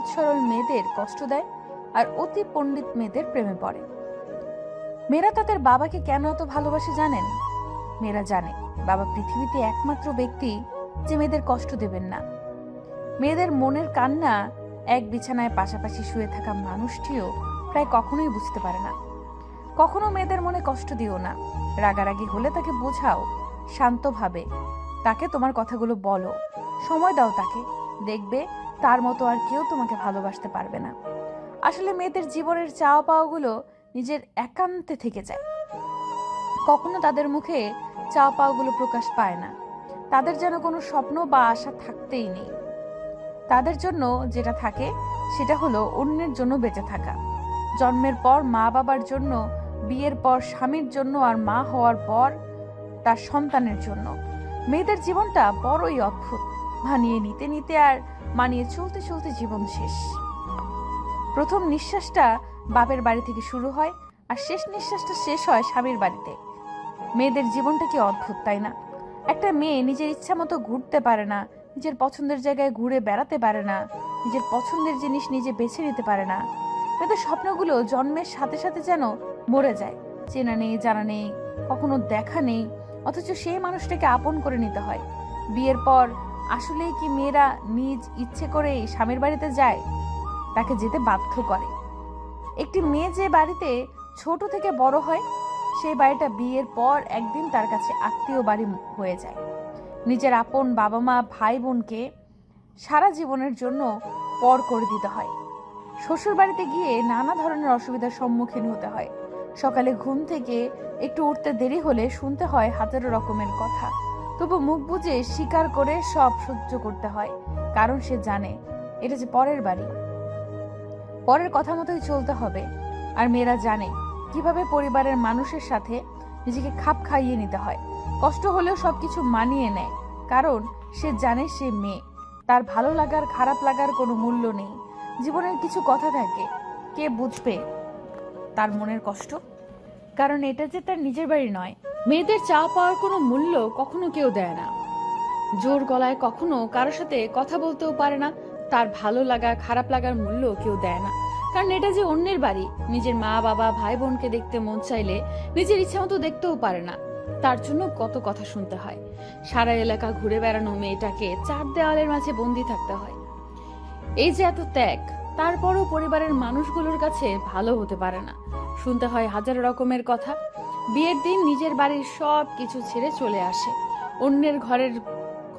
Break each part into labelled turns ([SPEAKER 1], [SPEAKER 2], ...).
[SPEAKER 1] সহজ সরল মেয়েদের কষ্ট দেয় আর অতি পণ্ডিত মেয়েদের প্রেমে পড়ে। মেয়েরা তাদের বাবাকে কেন এত ভালোবাসে জানেন? মেয়েরা জানে, বাবা পৃথিবীতে একমাত্র ব্যক্তি যে মেয়েদের কষ্ট দেবেন না। মেয়েদের মনের কান্না এক বিছানায় পাশাপাশি শুয়ে থাকা মানুষটিও প্রায় কখনোই বুঝতে পারে না। কখনো মেয়েদের মনে কষ্ট দিও না। রাগারাগি হলে তাকে বোঝাও, শান্তভাবে, তাকে তোমার কথাগুলো বলো, সময় দাও তাকে, দেখবে তার মতো আর কেউ তোমাকে ভালোবাসতে পারবে না। আসলে মেয়েদের জীবনের চাওয়া পাওয়াগুলো নিজের একান্তে থেকে যায়। কখনো তাদের মুখে চাওয়া পাওয়াগুলো প্রকাশ পায় না। তাদের যেন কোনো স্বপ্ন বা আশা থাকতেই নেই। তাদের জন্য যেটা থাকে, সেটা হলো অন্যের জন্য বেঁচে থাকা। জন্মের পর মা বাবার জন্য, বিয়ের পর স্বামীর জন্য আর মা হওয়ার পর তার সন্তানের জন্য। মেয়েদের জীবনটা বড়ই অদ্ভুত। ভানিয়ে নিতে নিতে আর মানিয়ে চলতে চলতে জীবন শেষ। প্রথম নিঃশ্বাসটা বাপের বাড়ি থেকে শুরু হয় আর শেষ নিঃশ্বাসটা শেষ হয় স্বামীর বাড়িতে। মেয়েদের জীবনটা কি অদ্ভুত, তাই না? একটা মেয়ে নিজের ইচ্ছা মতো ঘুরতে পারে না, নিজের পছন্দের জায়গায় ঘুরে বেড়াতে পারে না, নিজের পছন্দের জিনিস নিজে বেছে নিতে পারে না। মেয়েদের স্বপ্নগুলো জন্মের সাথে সাথে যেন মরে যায়। চেনা নেই, জানা নেই, কখনো দেখা নেই, অথচ সেই মানুষটাকে আপন করে নিতে হয়। বিয়ের পর আসলেই কি মেয়েরা নিজ ইচ্ছে করে স্বামীর বাড়িতে যায়? তাকে যেতে বাধ্য করে। একটি মেয়ে যে বাড়িতে ছোট থেকে বড় হয়, সেই বাড়িটা বিয়ের পর একদিন তার কাছে আত্মীয় বাড়ি হয়ে যায়। নিজের আপন বাবা মা ভাই বোনকে সারা জীবনের জন্য পর করে দিতে হয়। শ্বশুর বাড়িতে গিয়ে নানা ধরনের অসুবিধার সম্মুখীন হতে হয়। সকালে ঘুম থেকে একটু উঠতে দেরি হলে শুনতে হয় হাজারো রকমের কথা। তবু মুখ বুজে স্বীকার করে সব সহ্য করতে হয়, কারণ সে জানে এটা যে পরের বাড়ি। পরের কথা মতোই চলতে হবে, আর মেয়েরা জানে কীভাবে পরিবারের মানুষের সাথে নিজেকে খাপ খাইয়ে নিতে হয়। কষ্ট হলেও সবকিছু মানিয়ে নেয়, কারণ সে জানে সে মেয়ে। তার ভালো লাগার, খারাপ লাগার কোনো মূল্য নেই। জীবনের কিছু কথা থাকে, কে বুঝবে তার মনের কষ্ট? কারণ এটা যে তার নিজের বাড়ি নয় মেয়েদের চা পাওয়ার কোনো মূল্য কখনো কেউ দেয় না। জোর গলায় কখনো কারোর সাথে কথা বলতেও পারে না, তার ভালো লাগা, খারাপ লাগার মূল্য কেউ দেয় না। কারণ এটা যে অন্যের বাড়ি, নিজের মা, বাবা, ভাই, বোনকে দেখতে মন চাইলে নিজের ইচ্ছা মতো দেখতেও পারে না। তার জন্য কত কথা শুনতে হয়। সারা এলাকা ঘুরে বেড়ানো মেয়েটাকে চার দেওয়ালের মাঝে বন্দি থাকতে হয়। এই যে এত ত্যাগ, তারপরও পরিবারের মানুষগুলোর কাছে ভালো হতে পারে না। শুনতে হয় হাজার রকমের কথা। বিয়ের দিন নিজের বাড়ির সব কিছু ছেড়ে চলে আসে। অন্যের ঘরের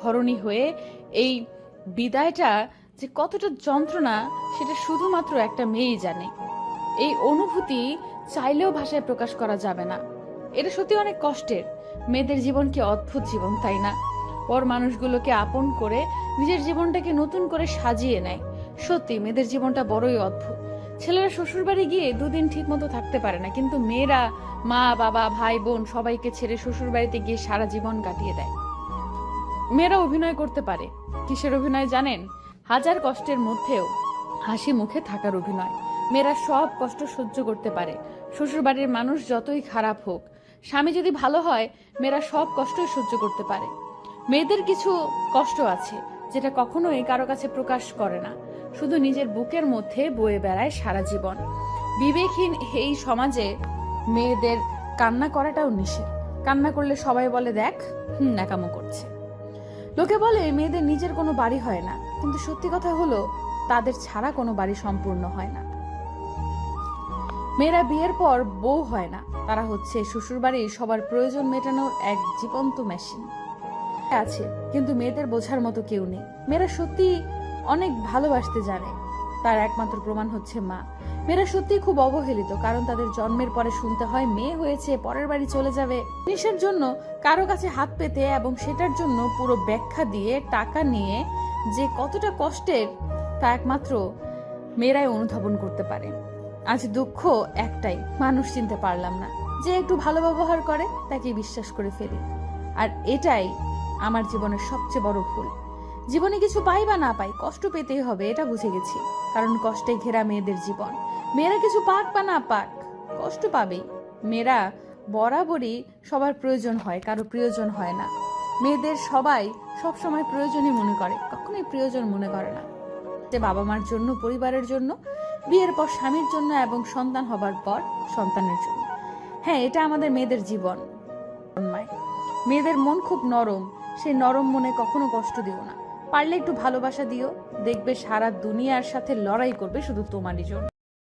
[SPEAKER 1] ঘরণী হয়ে এই বিদায়টা যে কতটা যন্ত্রণা, সেটা শুধুমাত্র একটা মেয়েই জানে। এই অনুভূতি চাইলেও ভাষায় প্রকাশ করা যাবে না। এটা সত্যি অনেক কষ্টের। মেয়েদের জীবন কি অদ্ভুত জীবন, তাই না? পর মানুষগুলোকে আপন করে নিজের জীবনটাকে নতুন করে সাজিয়ে নেয়। সত্যি, মেয়েদের জীবনটা বড়ই অদ্ভুত। ছেলেরা শ্বশুরবাড়ি গিয়ে দুদিন ঠিক মতো থাকতে পারে না, কিন্তু মেয়েরা মা, বাবা, ভাই, বোন সবাইকে ছেড়ে শ্বশুরবাড়িতে গিয়ে সারা জীবন কাটিয়ে দেয়। মেয়েরা অভিনয় করতে পারে। কিসের অভিনয় জানেন? হাজার কষ্টের মধ্যেও হাসি মুখে থাকার অভিনয়। মেয়েরা সব কষ্ট সহ্য করতে পারে। শ্বশুরবাড়ির মানুষ যতই খারাপ হোক, স্বামী যদি ভালো হয়, মেয়েরা সব কষ্টই সহ্য করতে পারে। মেয়েদের কিছু কষ্ট আছে, যেটা কখনোই কারও কাছে প্রকাশ করে না। শুধু নিজের বুকের মধ্যে বয়ে বেড়ায় সারা জীবন। বিবেকহীন এই সমাজে মেয়েদের কান্না করাটাও নিষেধ। কান্না করলে সবাই বলে, দেখ, হুম, ন্যাকামো করছে। লোকে বলে, মেয়েদের নিজের কোনো বাড়ি হয় না। কিন্তু সত্যি কথা হলো, তাদের ছাড়া কোনো বাড়ি সম্পূর্ণ হয় না। মেয়েরা বিয়ের পর বউ হয় না। তারা হচ্ছে শ্বশুরবাড়ির সবার প্রয়োজন মেটানোর এক জীবন্ত মেশিন আছে, কিন্তু মেয়েদের বোঝার মতো কেউ নেই। মেয়েরা সত্যি অনেক ভালোবাসতে জানে। তার একমাত্র প্রমাণ হচ্ছে মা। মেয়েরা সত্যি খুব অবহেলিত, কারণ তাদের জন্মের পরে শুনতে হয় মেয়ে হয়েছে, পরের বাড়ি চলে যাবে। জিনিসের জন্য কারও কাছে হাত পেতে এবং সেটার জন্য পুরো ব্যাখ্যা দিয়ে টাকা নিয়ে যে কতটা কষ্টের, তা একমাত্র মেয়েরাই অনুধাবন করতে পারে। আজ দুঃখ একটাই, মানুষ চিনতে পারলাম না। যে একটু ভালো ব্যবহার করে তাকে বিশ্বাস করে ফেলি। আর এটাই আমার জীবনের সবচেয়ে বড় ভুল। জীবনে কিছু পাই বা না পাই, কষ্ট পেতেই হবে, এটা বুঝে গেছি। কারণ কষ্টে ঘেরা মেয়েদের জীবন। মেয়েরা কিছু পাক বা না পাক, কষ্ট পাবেই। মেয়েরা বরাবরই সবার প্রয়োজন হয়, কারও প্রয়োজন হয় না। মেয়েদের সবাই সবসময় প্রয়োজনই মনে করে, কখনোই প্রয়োজন মনে করে না। যে বাবা মার জন্য, পরিবারের জন্য, বিয়ের পর স্বামীর জন্য এবং সন্তান হবার পর সন্তানের জন্য। হ্যাঁ এটা আমাদের মেয়েদের জীবন। মেয়েদের মন খুব নরম সেই নরম মনে কখনো কষ্ট দিও না। পারলে একটু ভালোবাসা দিও। দেখবে সারা দুনিয়ার সাথে লড়াই করবে শুধু তোমারই জন্য।